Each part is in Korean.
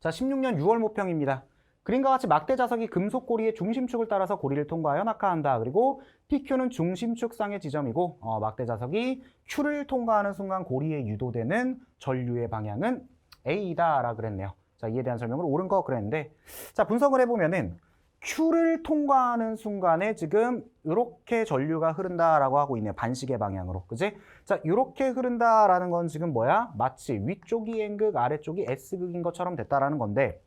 자, 16년 6월 모평입니다. 그림과 같이 막대 자석이 금속 고리의 중심축을 따라서 고리를 통과하여 낙하한다. 그리고 PQ는 중심축상의 지점이고 어, 막대 자석이 Q를 통과하는 순간 고리에 유도되는 전류의 방향은 A다라 그랬네요. 자, 이에 대한 설명을 옳은 거 그랬는데 자, 분석을 해 보면은 Q를 통과하는 순간에 지금 이렇게 전류가 흐른다라고 하고 있네요. 반시계 방향으로. 그지? 자, 이렇게 흐른다라는 건 지금 뭐야? 마치 위쪽이 N극, 아래쪽이 S극인 것처럼 됐다라는 건데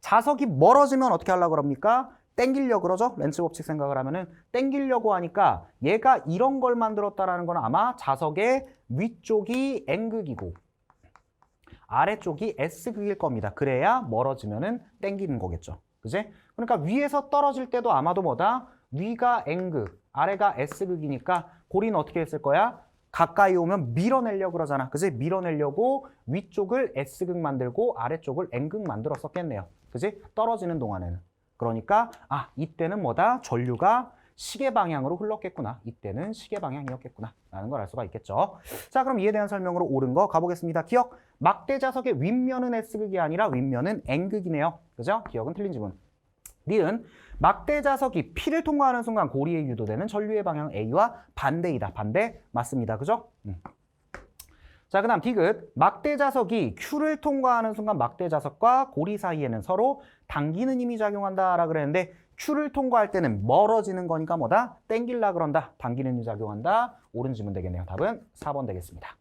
자석이 멀어지면 어떻게 하려고 그럽니까? 땡기려고 그러죠? 렌즈 법칙 생각을 하면은 땡기려고 하니까 얘가 이런 걸 만들었다라는 건 아마 자석의 위쪽이 N극이고 아래쪽이 S극일 겁니다. 그래야 멀어지면은 땡기는 거겠죠. 그지? 그러니까 위에서 떨어질 때도 아마도 뭐다? 위가 N극, 아래가 S극이니까 고리는 어떻게 했을 거야? 가까이 오면 밀어내려고 그러잖아. 그지? 밀어내려고 위쪽을 S극 만들고 아래쪽을 N극 만들었었겠네요. 그지? 떨어지는 동안에는. 그러니까 아, 이때는 뭐다? 전류가 시계 방향으로 흘렀겠구나. 이때는 시계 방향이었겠구나. 라는 걸 알 수가 있겠죠. 자, 그럼 이에 대한 설명으로 옳은 거 가보겠습니다. 기억, 막대 자석의 윗면은 S극이 아니라 윗면은 N극이네요. 그죠? 기억은 틀린 지문. 니은 막대 자석이 P를 통과하는 순간 고리에 유도되는 전류의 방향 A와 반대이다. 반대 맞습니다. 그죠? 음. 자, 그 다음 디귿 막대 자석이 Q를 통과하는 순간 막대 자석과 고리 사이에는 서로 당기는 힘이 작용한다 라 그랬는데 Q를 통과할 때는 멀어지는 거니까 뭐다? 땡길라 그런다. 당기는 힘이 작용한다. 옳은 지문 되겠네요. 답은 4번 되겠습니다.